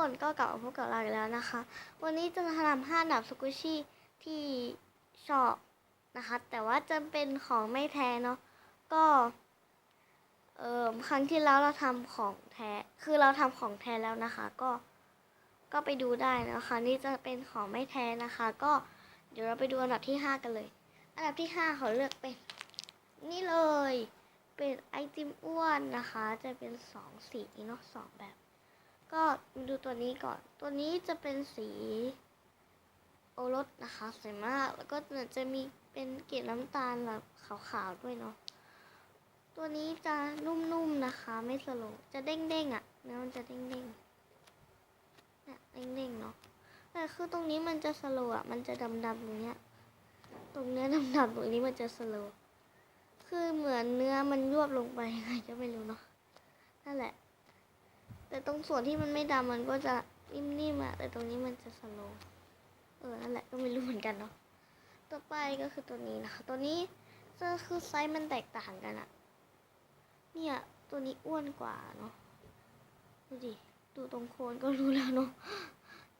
คนก็กลับมาพบกับเราอีกแล้วนะคะ วันนี้จะมาทำห้าดับสกุชี่ที่ชอบนะคะ แต่ว่าจะเป็นของไม่แท้เนาะก็เออครั้งที่แล้วเราทำของแท้ คือเราทำของแท้แล้วนะคะ ก็ก็ไปดูได้นะคะ นี่จะเป็นของไม่แท้นะคะ ก็เดี๋ยวเราไปดูอันดับที่ห้ากันเลย อันดับที่ห้าเขาเลือกเป็น นี่เลย เป็นไอติมอ้วนนะคะ จะเป็นสองสีเนาะสองแบบ ก็มาดูตัวนี้ก่อน ตัวนี้จะเป็นสีโอรสนะคะสวยมาก แล้วก็จะมีเป็นเกล็ดน้ำตาลแบบขาวๆด้วยเนาะ ตัวนี้จะนุ่มๆนะคะ ไม่สโลจะเด้งๆอะ่ะเนื้อมันจะเด้งๆเนี่ยเด้งๆเนาะแต่คือตรงนี้มันจะสโลว์อะ มันจะดำๆตรงเนี้ย ตรงเนื้อดำๆตรงนี้มันจะสโลคือเหมือนเนื้อมันยวบลงไปยังไงก็ไม่รู้เนาะ นั่นแหละ แต่ตรงส่วนที่มันไม่ดำมันก็จะนิ่มๆอะแต่ตรงนี้มันจะสโลว์เออ นั่นแหละก็ไม่รู้เหมือนกันเนาะ ต่อไปก็คือตัวนี้นะคะ ตัวนี้จะคือไซส์มันแตกต่างกันอะเนี่ย ตัวนี้อ้วนกว่าเนาะ ดูดิ ดูตรงโคนก็รู้แล้วเนาะ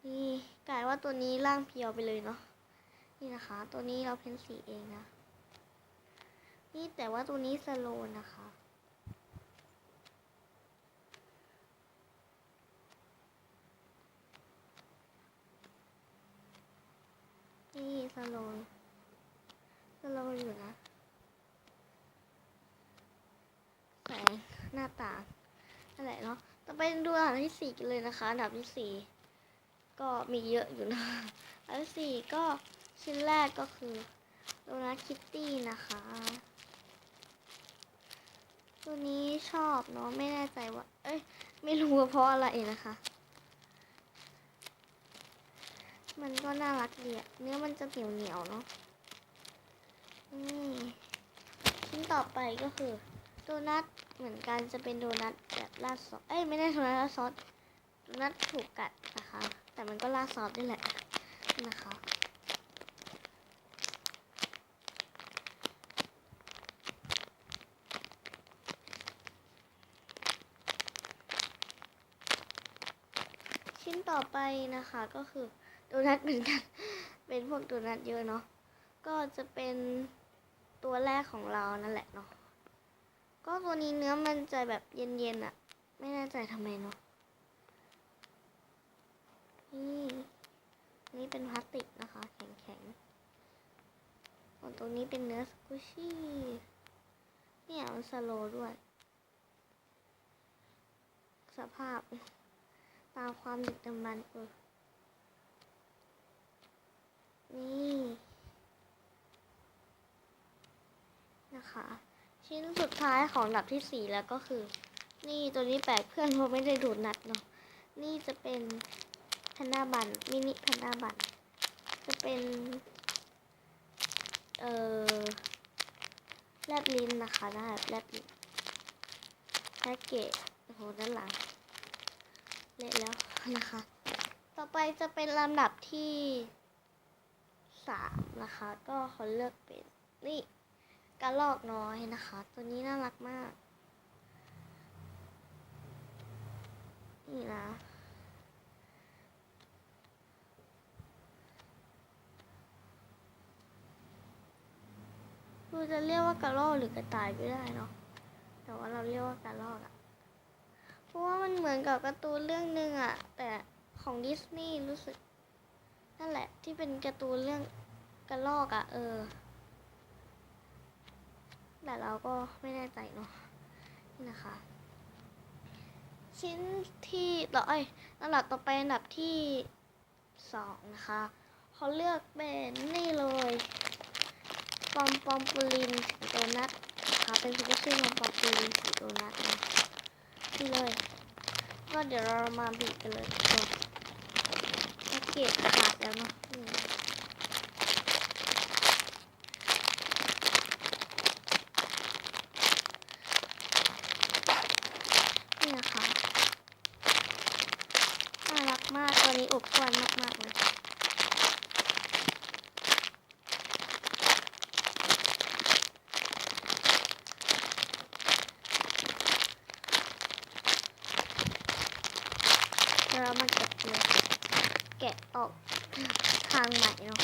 นี่กลายว่าตัวนี้ร่างเพียวไปเลยเนาะ นี่นะคะ ตัวนี้เราเพ้นสีเองนะ นี่แต่ว่าตัวนี้สโลว์นะคะ นี่สโลว์สโลว์อยู่นะแสงหน้าตานั่นแหละเนาะต่อไปดูอันดับที่สี่กันเลยนะคะอันดับที่สี่ก็มีเยอะอยู่นะอันดับที่สี่ก็ชิ้นแรกก็คือโดนัทคิตตี้นะคะตัวนี้ชอบเนาะไม่แน่ใจว่า เอ้ย ไม่รู้ว่าเพราะอะไรนะคะ มันก็น่ารักดีอะเนื้อมันจะเหนียวเหนียวเนาะนี่ชิ้นต่อไปก็คือโดนัทเหมือนกันจะเป็นโดนัทแบบราดซอสเอ้ยไม่ได้โดนัทราดซอสโดนัทถูกกัดนะคะ แต่มันก็ราดซอสด้วยแหละนะคะชิ้นต่อไปนะคะก็คือ โดนัทเหมือนกันเป็นพวกโดนัทเยอะเนาะก็จะเป็นตัวแรกของเรานั่นแหละเนาะก็ตัวนี้เนื้อมันจะแบบเย็นๆอะไม่แน่ใจทำไมเนาะนี่นี่เป็นพลาสติกนะคะ แข็งๆส่วนตรงนี้เป็นเนื้อสกูชี่เนี่ยมันสโลด้วย สภาพตามความดึกดำบรรพ์เออนี่ นะคะ ชิ้นสุดท้ายของดับที่สี่แล้วก็คือ นี่ตัวนี้แปลกเพื่อนเพราะไม่ได้ดูดนัดเนาะนี่จะเป็นแพนด้าบันมินิแพนด้าบันจะเป็น เอ่อแลบลิ้นนะคะได้แลบลิ้นแพ็กเกจโอ้โหด้านหลังเละแล้วนะคะ ต่อไปจะเป็นลำดับที่สามนะคะ ก็เขาเลือกเป็นนี่ กระลอกน้อยนะคะ ตัวนี้น่ารักมาก นี่นะคือจะเรียกว่ากระรอกหรือกระต่ายก็ได้เนาะ แต่ว่าเราเรียกว่ากระรอกอะเพราะว่ามันเหมือนกับการ์ตูนเรื่องหนึ่งอะแต่ของดิสนีย์รู้สึก นั่นแหละที่เป็นการ์ตูนเรื่องกระลอกอะเออ แต่เราก็ไม่แน่ใจเนาะนี่นะคะ ชิ้นที่ต่อเอ้ยอันดับต่อไปอันดับที่สองนะคะเขาเลือกเป็นนี่เลยปอมปอมปูลินสีโดนัทนะคะเป็นซุปเปอร์ชื่อปอมปอมปูลินสีโดนัทนะนี่เลย ก็เดี๋ยวเรามาบีบกันเลยทุกคนแพ็กเกจขาดแล้วเนาะนี่นี่นะคะน่ารักมาก ตัวนี้อบ กวนมากๆเลยเดี๋ยวเรามาแกะเลยแกะออกทางใหม่เนาะ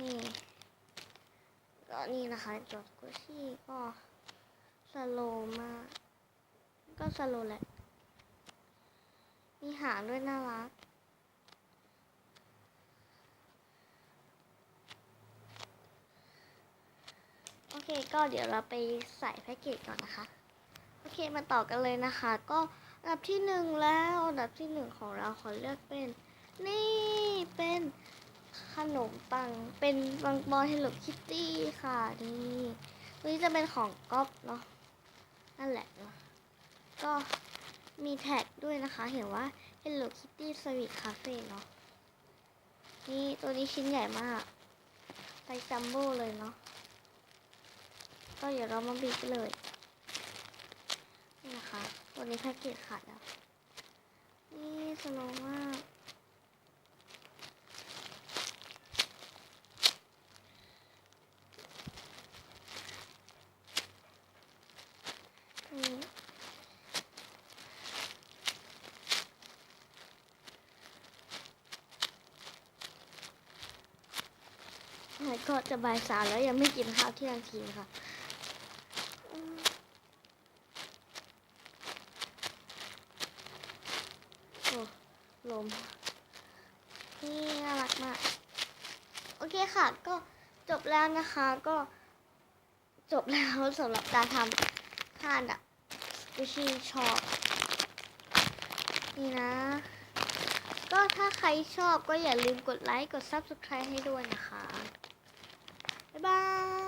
นี่ก็นี่นะคะจอดกุชี่ก็สโลว์มาก ก็สโลว์แหละ มีหางด้วยน่ารัก โอ เคก็เดี๋ยวเราไปใส่แพ็กเกจก่อนนะคะ โอเคมาต่อกันเลยนะคะ ก็อันดับที่หนึ่งแล้วอันดับที่หนึ่งของเราขอเลือกเป็น นี่เป็นขนมปังเป็นปังปอนเฮลโลคิตตี้ค่ะ นี่ตัวนี้จะเป็นของก๊อฟเนาะนั่นแหละเนาะก็มีแท็กด้วยนะคะ เห็นว่า Hello Kitty Sweet Cafe เนาะนี่ตัวนี้ชิ้นใหญ่มาก ไปสัมโบเลยเนาะ ก็เดี๋ยวเรามาบีบกันเลยนี่นะคะตัวนี้แพ็กเกจขาดแล้ว นี่สโลว์มากก็จะบ่ายสามแล้วยังไม่กินข้าวเที่ยงทีค่ะอืมโอ้ ลม นี่น่ารักมาก โอเคค่ะ ก็จบแล้วนะคะ ก็จบแล้วสำหรับการทำห้าดับวิชีชอบ นี่นะ ก็ถ้าใครชอบก็อย่าลืมกดไลค์ กด Subscribe ให้ด้วยนะคะ บ๊ายบาย